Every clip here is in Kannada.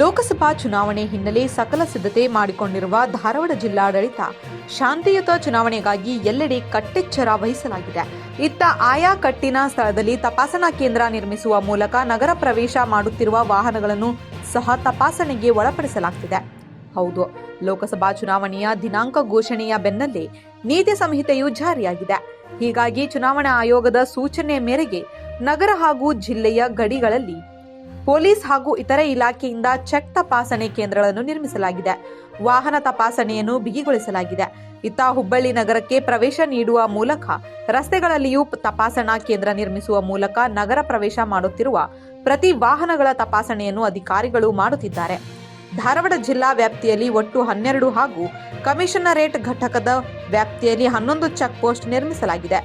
ಲೋಕಸಭಾ ಚುನಾವಣೆ ಹಿನ್ನೆಲೆ ಸಕಲ ಸಿದ್ಧತೆ ಮಾಡಿಕೊಂಡಿರುವ ಧಾರವಾಡ ಜಿಲ್ಲಾಡಳಿತ ಶಾಂತಿಯುತ ಚುನಾವಣೆಗಾಗಿ ಎಲ್ಲೆಡೆ ಕಟ್ಟೆಚ್ಚರ ವಹಿಸಲಾಗಿದೆ. ಇತ್ತ ಆಯಾ ಕಟ್ಟಿನ ಸ್ಥಳದಲ್ಲಿ ತಪಾಸಣಾ ಕೇಂದ್ರ ನಿರ್ಮಿಸುವ ಮೂಲಕ ನಗರ ಪ್ರವೇಶ ಮಾಡುತ್ತಿರುವ ವಾಹನಗಳನ್ನು ಸಹ ತಪಾಸಣೆಗೆ ಒಳಪಡಿಸಲಾಗ್ತಿದೆ. ಹೌದು, ಲೋಕಸಭಾ ಚುನಾವಣೆಯ ದಿನಾಂಕ ಘೋಷಣೆಯ ಬೆನ್ನಲ್ಲೇ ನೀತಿ ಸಂಹಿತೆಯು ಜಾರಿಯಾಗಿದೆ. ಹೀಗಾಗಿ ಚುನಾವಣಾ ಆಯೋಗದ ಸೂಚನೆ ಮೇರೆಗೆ ನಗರ ಹಾಗೂ ಜಿಲ್ಲೆಯ ಗಡಿಗಳಲ್ಲಿ ಪೊಲೀಸ್ ಹಾಗೂ ಇತರೆ ಇಲಾಖೆಯಿಂದ ಚೆಕ್ ತಪಾಸಣೆ ಕೇಂದ್ರಗಳನ್ನು ನಿರ್ಮಿಸಲಾಗಿದೆ. ವಾಹನ ತಪಾಸಣೆಯನ್ನು ಬಿಗಿಗೊಳಿಸಲಾಗಿದೆ. ಇತ್ತ ಹುಬ್ಬಳ್ಳಿ ನಗರಕ್ಕೆ ಪ್ರವೇಶ ನೀಡುವ ಮೂಲಕ ರಸ್ತೆಗಳಲ್ಲಿಯೂ ತಪಾಸಣಾ ಕೇಂದ್ರ ನಿರ್ಮಿಸುವ ಮೂಲಕ ನಗರ ಪ್ರವೇಶ ಮಾಡುತ್ತಿರುವ ಪ್ರತಿ ವಾಹನಗಳ ತಪಾಸಣೆಯನ್ನು ಅಧಿಕಾರಿಗಳು ಮಾಡುತ್ತಿದ್ದಾರೆ. ಧಾರವಾಡ ಜಿಲ್ಲಾ ವ್ಯಾಪ್ತಿಯಲ್ಲಿ ಒಟ್ಟು ಹನ್ನೆರಡು ಹಾಗೂ ಕಮಿಷನರೇಟ್ ಘಟಕದ ವ್ಯಾಪ್ತಿಯಲ್ಲಿ ಹನ್ನೊಂದು ಚೆಕ್ ಪೋಸ್ಟ್ ನಿರ್ಮಿಸಲಾಗಿದೆ.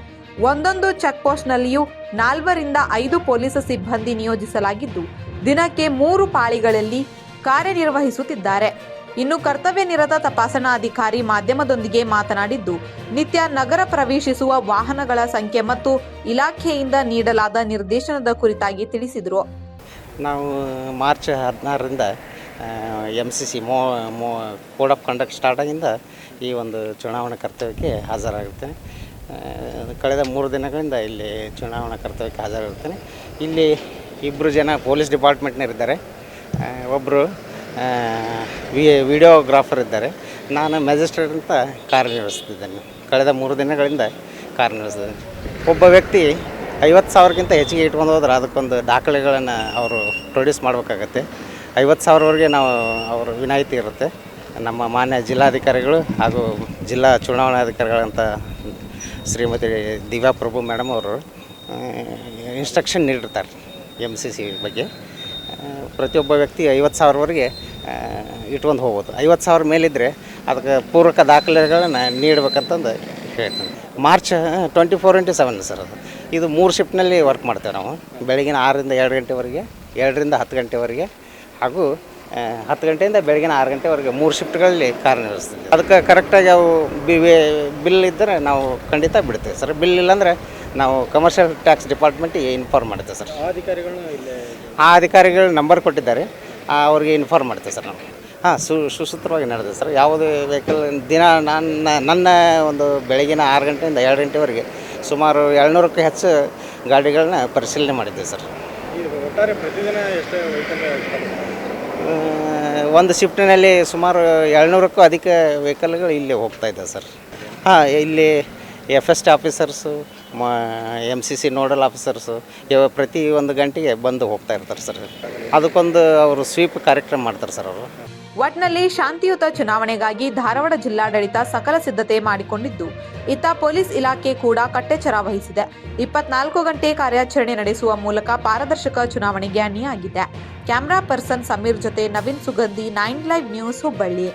ಒಂದೊಂದು ಚೆಕ್ ಪೋಸ್ಟ್ನಲ್ಲಿಯೂ ನಾಲ್ವರಿಂದ ಐದು ಪೊಲೀಸ್ ಸಿಬ್ಬಂದಿ ನಿಯೋಜಿಸಲಾಗಿದ್ದು ದಿನಕ್ಕೆ ಮೂರು ಪಾಳಿಗಳಲ್ಲಿ ಕಾರ್ಯನಿರ್ವಹಿಸುತ್ತಿದ್ದಾರೆ. ಇನ್ನು ಕರ್ತವ್ಯ ನಿರತ ತಪಾಸಣಾ ಅಧಿಕಾರಿ ಮಾಧ್ಯಮದೊಂದಿಗೆ ಮಾತನಾಡಿದ್ದು, ನಿತ್ಯ ನಗರ ಪ್ರವೇಶಿಸುವ ವಾಹನಗಳ ಸಂಖ್ಯೆ ಮತ್ತು ಇಲಾಖೆಯಿಂದ ನೀಡಲಾದ ನಿರ್ದೇಶನದ ಕುರಿತಾಗಿ ತಿಳಿಸಿದರು. ನಾವು ಮಾರ್ಚ್ ಹದಿನಾರರಿಂದ ಎಂ ಸಿ ಸಿ ಮೋ ಮೋ, ಕೋಡ್ ಆಫ್ ಕಂಡಕ್ಟ್ ಸ್ಟಾರ್ಟ್ ಆಗಿಂದ ಈ ಒಂದು ಚುನಾವಣಾ ಕರ್ತವ್ಯಕ್ಕೆ ಹಾಜರಾಗುತ್ತೇನೆ ಕಳೆದ ಮೂರು ದಿನಗಳಿಂದ ಇಲ್ಲಿ ಚುನಾವಣಾ ಕರ್ತವ್ಯಕ್ಕೆ ಹಾಜರಾಗುತ್ತೇನೆ. ಇಲ್ಲಿ ಇಬ್ಬರು ಜನ ಪೊಲೀಸ್ ಡಿಪಾರ್ಟ್ಮೆಂಟ್ನಿದ್ದಾರೆ ಒಬ್ಬರು ವಿ, ವಿಡಿಯೋಗ್ರಾಫರ್ ಇದ್ದಾರೆ. ನಾನು ಮ್ಯಾಜಿಸ್ಟ್ರೇಟ್ ಅಂತ ಕಾರ್ಯನಿರ್ವಹಿಸ್ತಿದ್ದೇನೆ ಕಳೆದ ಮೂರು ದಿನಗಳಿಂದ ಕಾರ್ಯನಿರ್ವಹಿಸಿದ್ದೇನೆ ಒಬ್ಬ ವ್ಯಕ್ತಿ ಐವತ್ತು ಸಾವಿರಕ್ಕಿಂತ ಹೆಚ್ಚಿಗೆ ಇಟ್ಕೊಂಡು ಹೋದ್ರೆ ಅದಕ್ಕೊಂದು ದಾಖಲೆಗಳನ್ನು ಅವರು ಪ್ರೊಡ್ಯೂಸ್ ಮಾಡಬೇಕಾಗತ್ತೆ. ಐವತ್ತು ಸಾವಿರವರೆಗೆ ನಾವು ಅವರು ವಿನಾಯಿತಿ ಇರುತ್ತೆ. ನಮ್ಮ ಮಾನ್ಯ ಜಿಲ್ಲಾಧಿಕಾರಿಗಳು ಹಾಗೂ ಜಿಲ್ಲಾ ಚುನಾವಣಾಧಿಕಾರಿಗಳಂಥ ಶ್ರೀಮತಿ ದಿವ್ಯಾ ಪ್ರಭು ಮೇಡಮ್ ಅವರು ಇನ್ಸ್ಟ್ರಕ್ಷನ್ ನೀಡಿರ್ತಾರೆ. ಎಂ ಸಿ ಸಿ ಬಗ್ಗೆ. ಪ್ರತಿಯೊಬ್ಬ ವ್ಯಕ್ತಿ ಐವತ್ತು ಸಾವಿರವರೆಗೆ ಇಟ್ಕೊಂಡು ಹೋಗ್ಬೋದು. ಐವತ್ತು ಸಾವಿರ ಮೇಲಿದ್ದರೆ ಅದಕ್ಕೆ ಪೂರಕ ದಾಖಲೆಗಳನ್ನು ನೀಡಬೇಕಂತಂದು ಹೇಳ್ತೀನಿ. March twenty four into seven sir ಅದು. ಇದು ಮೂರು ಶಿಫ್ಟ್ನಲ್ಲಿ ವರ್ಕ್ ಮಾಡ್ತೇವೆ ನಾವು. ಬೆಳಗಿನ ಆರರಿಂದ ಎರಡು ಗಂಟೆವರೆಗೆ, ಎರಡರಿಂದ ಹತ್ತು ಗಂಟೆವರೆಗೆ, ಹಾಗೂ ಹತ್ತು ಗಂಟೆಯಿಂದ ಬೆಳಗಿನ ಆರು ಗಂಟೆವರೆಗೆ ಮೂರು ಶಿಫ್ಟ್ಗಳಲ್ಲಿ ಕಾರ್ಯನಿರ್ವಹಿಸ್ತೀವಿ. ಅದಕ್ಕೆ ಕರೆಕ್ಟಾಗಿ ಅವು ಬಿ, ಬಿಲ್ ಇದ್ದರೆ ನಾವು ಖಂಡಿತ ಬಿಡ್ತೇವೆ ಸರ್. ಬಿಲ್ ಇಲ್ಲಾಂದರೆ ನಾವು ಕಮರ್ಷಿಯಲ್ ಟ್ಯಾಕ್ಸ್ ಡಿಪಾರ್ಟ್ಮೆಂಟಿಗೆ ಇನ್ಫಾರ್ಮ್ ಮಾಡುತ್ತೆ ಸರ್ ಆ ಅಧಿಕಾರಿಗಳು ನಂಬರ್ ಕೊಟ್ಟಿದ್ದಾರೆ. ಆ, ಅವ್ರಿಗೆ ಇನ್ಫಾರ್ಮ್ ಮಾಡುತ್ತೆ ಸರ್ ನಾವು ಹಾಂ ಸು ಸುಸೂತ್ರವಾಗಿ ನಡೆದಿದೆ ಸರ್ ಯಾವುದೇ ವೆಹಿಕಲ್ ದಿನ ನನ್ನ ನನ್ನ ಒಂದು ಬೆಳಗಿನ ಆರು ಗಂಟೆಯಿಂದ ಎರಡು ಗಂಟೆವರೆಗೆ ಸುಮಾರು ಏಳ್ನೂರಕ್ಕೂ ಹೆಚ್ಚು ಗಾಡಿಗಳನ್ನ ಪರಿಶೀಲನೆ ಮಾಡಿದ್ದೆ ಸರ್ ಒಟ್ಟಾರೆ ಪ್ರತಿದಿನ ಎಷ್ಟು ವೆಹಿಕಲ್ ಆ, ಒಂದು ಶಿಫ್ಟಿನಲ್ಲಿ ಸುಮಾರು ಏಳ್ನೂರಕ್ಕೂ ಅಧಿಕ ವೆಹಿಕಲ್ಗಳು ಇಲ್ಲಿ ಹೋಗ್ತಾ ಇದ್ದಾವೆ ಸರ್ ಹಾಂ ಇಲ್ಲಿ ಎಫ್ ಎಸ್ ಟಿ ಆಫೀಸರ್ಸು ಮ M C C nodal officers ಇವ ಪ್ರತಿ ಒಂದು ಗಂಟೆಗೆ ಬಂದು ಹೋಗ್ತಾ ಇರ್ತಾರೆ ಸರ್. ಅದಕ್ಕೊಂದು ಅವರು ಸ್ವೀಪ್ ಕಾರ್ಯಕ್ರಮ ಮಾಡ್ತಾರೆ ಸರ್ ಅವರು. ಒಟ್ನಲ್ಲಿ ಶಾಂತಿಯುತ ಚುನಾವಣೆಗಾಗಿ ಧಾರವಾಡ ಜಿಲ್ಲಾಡಳಿತ ಸಕಲ ಸಿದ್ಧತೆ ಮಾಡಿಕೊಂಡಿದ್ದು, ಇತ್ತ ಪೊಲೀಸ್ ಇಲಾಖೆ ಕೂಡ ಕಟ್ಟೆಚ್ಚರ ವಹಿಸಿದೆ. ಇಪ್ಪತ್ನಾಲ್ಕು ಗಂಟೆ ಕಾರ್ಯಾಚರಣೆ ನಡೆಸುವ ಮೂಲಕ ಪಾರದರ್ಶಕ ಚುನಾವಣೆಗೆ ಅಣಿಯಾಗಿದೆ. ಕ್ಯಾಮ್ರಾ ಪರ್ಸನ್ ಸಮೀರ್ ಜೊತೆ Naveen Sugandhi, nine live news Hubballi.